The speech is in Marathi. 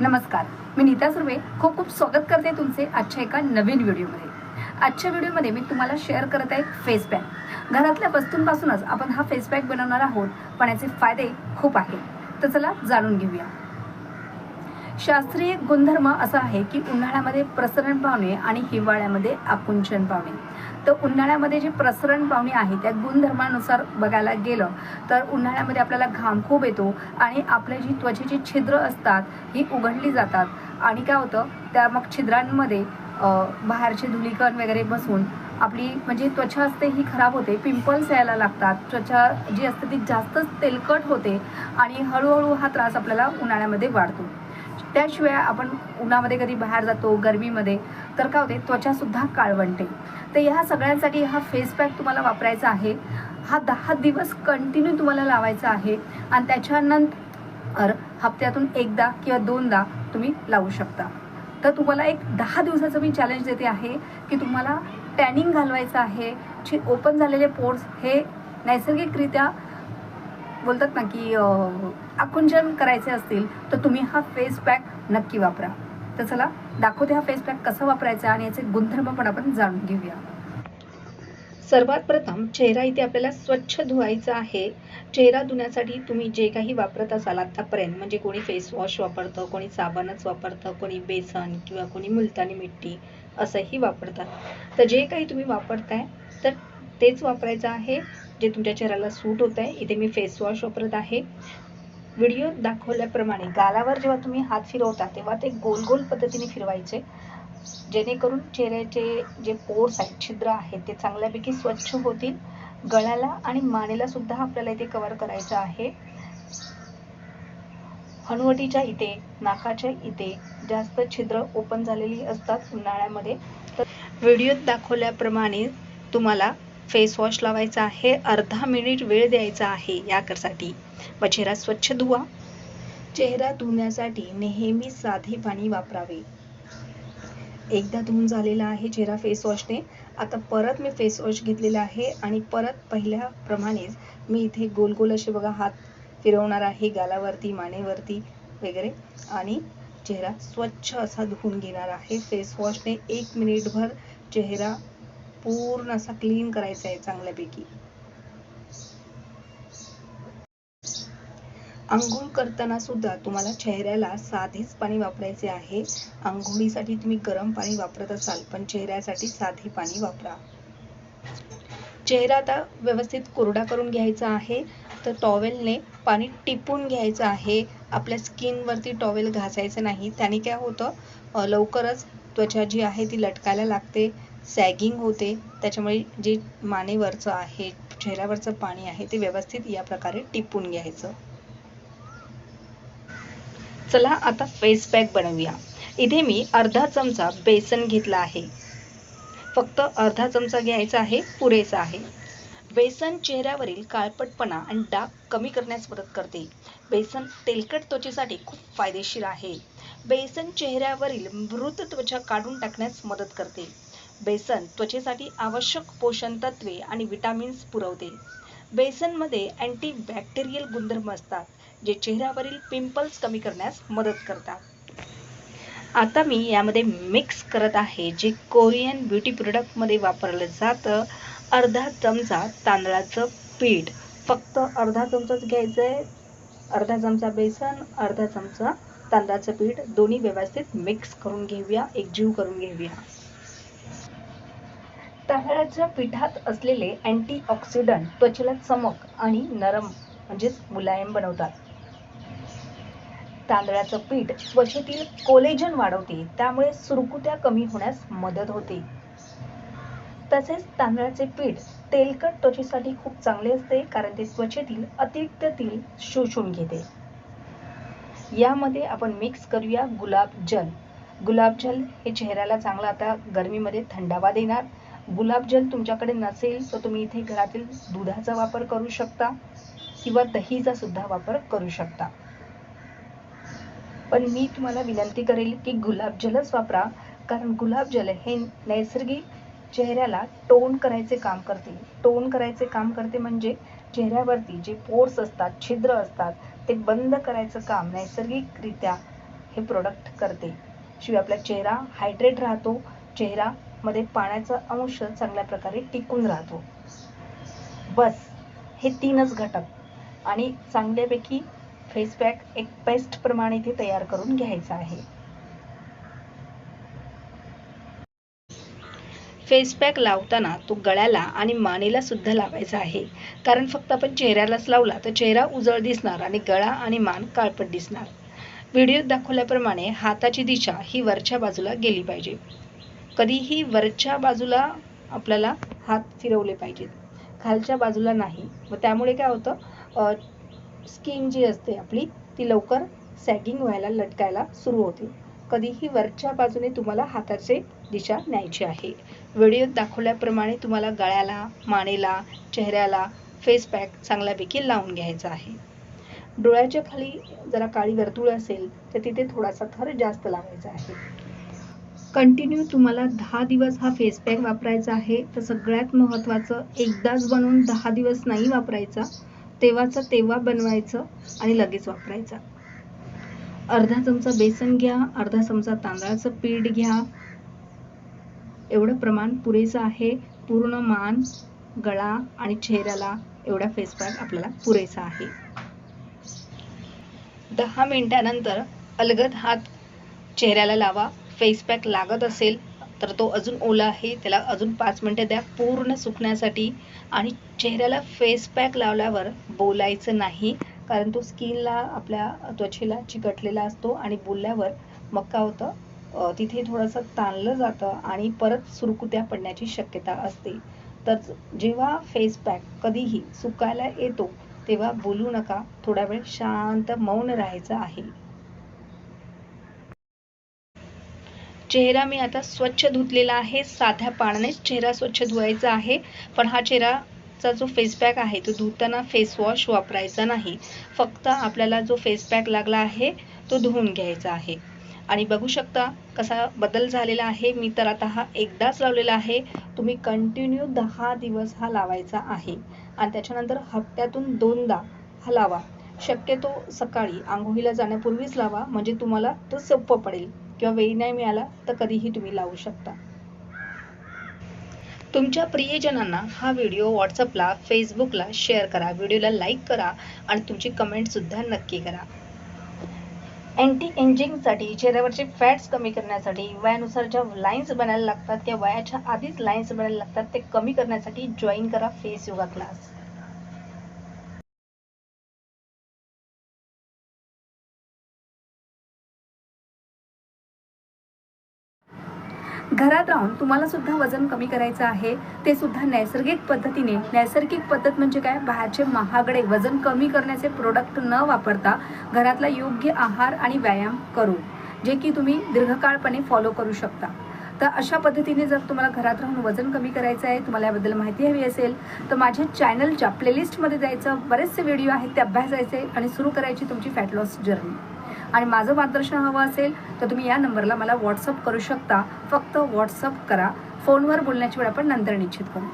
नमस्कार. मी नीता सुर्वे. खूप खूप स्वागत करते तुमचे आजच्या एका नवीन व्हिडिओमध्ये. आजच्या व्हिडिओमध्ये मी तुम्हाला शेअर करत आहे फेस पॅक घरातल्या वस्तूंपासूनच आपण हा फेस पॅक बनवणार आहोत पण याचे फायदे खूप आहेत. तर चला जाणून घेऊया. शास्त्रीय गुणधर्म असा आहे की उन्हाळ्यामध्ये प्रसरण पावणे आणि हिवाळ्यामध्ये आकुंचन पावणे. तर उन्हाळ्यामध्ये जे प्रसरण पावणे आहे त्या गुणधर्मानुसार बघायला गेलं तर उन्हाळ्यामध्ये आपल्याला घाम खूप येतो आणि आपल्या जी त्वचेची छिद्र असतात ही उघडली जातात. आणि काय होतं त्या मग छिद्रांमध्ये बाहेरचे धुलीकण वगैरे बसून आपली म्हणजे त्वचा असते ही खराब होते पिंपल्स यायला लागतात. त्वचा जी असते ती जास्तच तेलकट होते आणि हळूहळू हा त्रास आपल्याला उन्हाळ्यामध्ये वाढतो. त्याशिवाय आपण उन्हामध्ये कधी बाहेर जातो गरमीमध्ये तर काय होते त्वचासुद्धा काळवंटे. तर ह्या सगळ्यांसाठी हा फेस पॅक तुम्हाला वापरायचा आहे. हा दहा दिवस कंटिन्यू तुम्हाला लावायचा आहे. आणि त्याच्यानंतर हप्त्यातून एकदा किंवा दोनदा तुम्ही लावू शकता. तर तुम्हाला एक दहा दिवसाचं मी चॅलेंज देते आहे की तुम्हाला टॅनिंग घालवायचं आहे जे ओपन झालेले पोर्स हे नैसर्गिकरित्या बोलतात ना की आकुंचन करायचे असतील तर तुम्ही हा फेस पॅक नक्की वापरा. तर चला दाखवते हा फेस पॅक कसा वापरायचा आणि याचे गुणधर्म पण आपण जाणून घेऊया. सर्वात प्रथम चेहरा इथे आपल्याला स्वच्छ धुवायचा आहे. चेहरा धुण्यासाठी तुम्ही जे काही वापरत असाल आतापर्यंत म्हणजे कोणी फेस वॉश वापरतं कोणी साबणच वापरतं कोणी बेसन किंवा कोणी मुलतानी मिट्टी असंही वापरतात. तर जे काही तुम्ही वापरताय तर तेच वापरायचं आहे जे तुमच्या चेहऱ्याला सूट होत आहे इथे मी फेस वॉश वापरत आहे. व्हिडिओ दाखवल्याप्रमाणे गालावर जेव्हा तुम्ही हात फिरवता तेव्हा ते गोल गोल पद्धतीने फिरवायचे. जेणेकरून चेहऱ्याचे जे पोर्स आहेत छिद्र आहेत ते चांगल्यापैकी स्वच्छ होतील. गळ्याला आणि मानेला सुद्धा आपल्याला इथे कव्हर करायचं आहे. हनुवटीच्या इथे नाकाच्या इथे जास्त छिद्र ओपन झालेली असतात उन्हाळ्यामध्ये. तर व्हिडिओत दाखवल्याप्रमाणे तुम्हाला फेस वॉश लावायचा आहे. अर्धा मिनिट वेळ द्यायचा आहे याकरसाठी. व चेहरा स्वच्छ धुवा. चेहरा धुण्यासाठी नेहमी साधे पाणी वापरावे. एकदा धुवून झालेला आहे चेहरा फेस वॉशने आता परत मी फेस वॉश घेतलेला आहे आणि परत पहिल्याप्रमाणेच मी इथे गोल गोल असे बघा हात फिरवणार आहे गालावरती मानेवरती वगैरे. आणि चेहरा स्वच्छ असा धुवून घेणार आहे. फेस वॉशने एक मिनिटभर चेहरा पूर्ण असा क्लीन करायचा आहे चांगल्यापैकी. आंघोळ करताना सुद्धा तुम्हाला चेहऱ्याला साधेच पाणी वापरायचे आहे. आंघोळीसाठी तुम्ही गरम पाणी वापरत असाल पण चेहऱ्यासाठी साधे पाणी वापरा. चेहरा आता व्यवस्थित कोरडा करून घ्यायचा आहे तर टॉवेलने पाणी टिपून घ्यायचं आहे. आपल्या स्किनवरती टॉवेल घासायचं नाही. त्याने काय होतं? लवकरच त्वचा जी आहे ती लटकायला लागते. सॅगिंग होते. त्याच्यामुळे जे मानेवरचं आहे चेहऱ्यावरचं पाणी आहे ते व्यवस्थित या प्रकारे टिपून घ्यायचं. चला आता फेस पॅक बनवूया. इथे मी अर्धा चमचा बेसन घेतला आहे. फक्त अर्धा चमचा घ्यायचा आहे पुरेसा आहे. बेसन चेहऱ्यावरील काळपटपणा आणि डाग कमी करण्यास मदत करते. बेसन तेलकट त्वचेसाठी खूप फायदेशीर आहे. बेसन चेहऱ्यावरील मृत त्वचा काढून टाकण्यास मदत करते. बेसन त्वचेसाठी आवश्यक पोषण तत्वे आणि विटामिन्स पुरवते. बेसनमध्ये अँटीबॅक्टेरियल गुणधर्म असतात जे चेहऱ्यावरील पिंपल्स कमी करण्यास मदत करतात. आता मी यामध्ये मिक्स करत आहे जे कोरियन ब्युटी प्रोडक्टमध्ये वापरलं जातं. अर्धा चमचा तांदळाचं पीठ. फक्त अर्धा चमचाच घ्यायचं आहे अर्धा चमचा बेसन अर्धा चमचा तांदळाचं पीठ. दोन्ही व्यवस्थित मिक्स करून घेऊया एकजीव करून घेऊया. तांदळाच्या पिठात असलेले अँटीऑक्सिडंट त्वचेला चमक आणि नरम म्हणजेच मुलायम बनवतात. तांदळाचं पीठ त्वचेतील कोलेजन वाढवते त्यामुळे सुरकुत्या कमी होण्यास मदत होते. तसेच तांदळाचे पीठ तेलकट त्वचेसाठी खूप चांगले असते कारण ते त्वचेतील अतिरिक्त तेल शोषून घेते. यामध्ये आपण मिक्स करूया गुलाब जल. गुलाब जल हे चेहऱ्याला चांगला आता गरमीमध्ये थंडावा देणार गुलाब जल तुमच्याकडे नसेल तर तुम्ही इथे घरातील दुधाचा वापर करू शकता किंवा दहीचा सुद्धा वापर करू शकता. पण मी तुम्हाला विनंती करेल की गुलाबजलच वापरा कारण गुलाबजल हे नैसर्गिक चेहऱ्याला टोन करायचे काम करते. टोन करायचे काम करते म्हणजे चेहऱ्यावरती जे पोर्स असतात छिद्र असतात ते बंद करायचं काम नैसर्गिकरित्या हे प्रोडक्ट करते. शिवाय आपला चेहरा हायड्रेट राहतो चेहरा मध्ये पाण्याचा अंश चांगल्या प्रकारे टिकून राहतो. बस हे तीनच घटक आणि चांगल्यापैकी फेस पॅक एक पेस्ट प्रमाणे इथे तयार करून घ्यायचा आहे. फेस पॅक लावताना तो गळ्याला आणि मानेला सुद्धा लावायचा आहे. कारण फक्त आपण चेहऱ्यालाच लावला तर चेहरा उजळ दिसणार आणि गळा आणि मान काळपट दिसणार. व्हिडिओत दाखवल्याप्रमाणे हाताची दिशा ही वरच्या बाजूला गेली पाहिजे. कधीही वरच्या बाजूला आपल्याला हात फिरवले पाहिजेत. खालच्या बाजूला नाही. व त्यामुळे काय होतं? स्किन जी असते आपली ती लवकर सॅगिंग व्हायला लटकायला सुरू होते. कधीही वरच्या बाजूने तुम्हाला हाताचे दिशा न्यायची आहे. व्हिडिओत दाखवल्याप्रमाणे तुम्हाला गळ्याला मानेला चेहऱ्याला फेस पॅक चांगल्यापैकी लावून घ्यायचा आहे. डोळ्याच्या खाली जरा काळी वर्तुळ असेल तर तिथे थोडासा थर जास्त लावायचा आहे. कंटिन्यू तुम्हाला दहा दिवस हा फेस पॅक वापरायचा आहे. तर सगळ्यात महत्त्वाचं एकदाच बनवून दहा दिवस नाही वापरायचा. तेव्हाचं तेव्हा बनवायचं आणि लगेच वापरायचा. अर्धा चमचा बेसन घ्या अर्धा चमचा तांदळाचं पीठ घ्या. एवढं प्रमाण पुरेसं आहे. पूर्ण मान गळा आणि चेहऱ्याला एवढा फेस पॅक आपल्याला पुरेसा आहे. दहा मिनिटानंतर अलगद हात चेहऱ्याला लावा. फेस पॅक लागत असेल तर तो अजून ओला आहे. त्याला अजून पाच मिनटं द्या. पूर्ण सुकण्यासाठी आणि चेहऱ्याला फेस पॅक लावल्यावर बोलायचं नाही. कारण तो स्किनला आपल्या त्वचेला चिकटलेला असतो आणि बोलल्यावर मग काय होतं तिथे थोडंसं ताणलं जातं आणि परत सुरकुत्या पडण्याची शक्यता असते. तर जेव्हा फेस पॅक कधीही सुकायला येतो तेव्हा बोलू नका. थोडा वेळ शांत मौन राहायचं आहे. चेहरा मी आता स्वच्छ धुतलेला आहे साध्या पाण्यानेच चेहरा स्वच्छ धुवायचा आहे पण हा चेहराचा जो फेस पॅक आहे तो धुताना फेस वॉश वापरायचा नाही. फक्त आपल्याला जो फेस पॅक लागला आहे तो धुवून घ्यायचा आहे. आणि बघू शकता कसा बदल झालेला आहे. मी तर आता हा एकदाच लावलेला आहे. तुम्ही कंटिन्यू दहा दिवस हा लावायचा आहे. आणि त्याच्यानंतर हप्त्यातून दोनदा हा लावा. शक्यतो सकाळी आंघोळीला जाण्यापूर्वीच लावा. म्हणजे तुम्हाला तो सोपं पडेल. किंवा वेळ नाही मिळाला तर कधीही तुम्ही लावू शकता. तुमच्या प्रियजनांना हा व्हिडिओ व्हॉट्सअपला फेसबुकला शेअर करा. व्हिडिओला लाईक करा आणि तुमची कमेंटसुद्धा नक्की करा. अँटी एंजिंगसाठी चेहऱ्यावरचे फॅट्स कमी करण्यासाठी वयानुसार ज्या लाईन्स बनायला लागतात. त्या वयाच्या आधीच लाईन्स बनायला लागतात. ते कमी करण्यासाठी जॉईन करा फेस योगा क्लास घरात राहून तुम्हाला सुद्धा वजन कमी करायचं आहे ते सुद्धा नैसर्गिक पद्धतीने. नैसर्गिक पद्धत म्हणजे काय? बाहेरचे महागडे वजन कमी करण्याचे प्रोडक्ट न वापरता घरातला योग्य आहार आणि व्यायाम करू जे की तुम्ही दीर्घकाळपणे फॉलो करू शकता. तर अशा पद्धतीने जर तुम्हाला घरात राहून वजन कमी करायचं आहे तुम्हाला याबद्दल माहिती हवी असेल तर माझ्या चॅनलच्या प्लेलिस्टमध्ये जायचं. बरेचसे व्हिडिओ आहेत ते अभ्यासायचे आणि सुरू करायची तुमची फॅट लॉस जर्नी आणि माझं मार्गदर्शन हवं असेल तर तुम्ही या नंबरला मला व्हॉट्सअप करू शकता. फक्त व्हॉट्सअप करा. फोनवर बोलण्याची वेळ आपण नंतर निश्चित करू.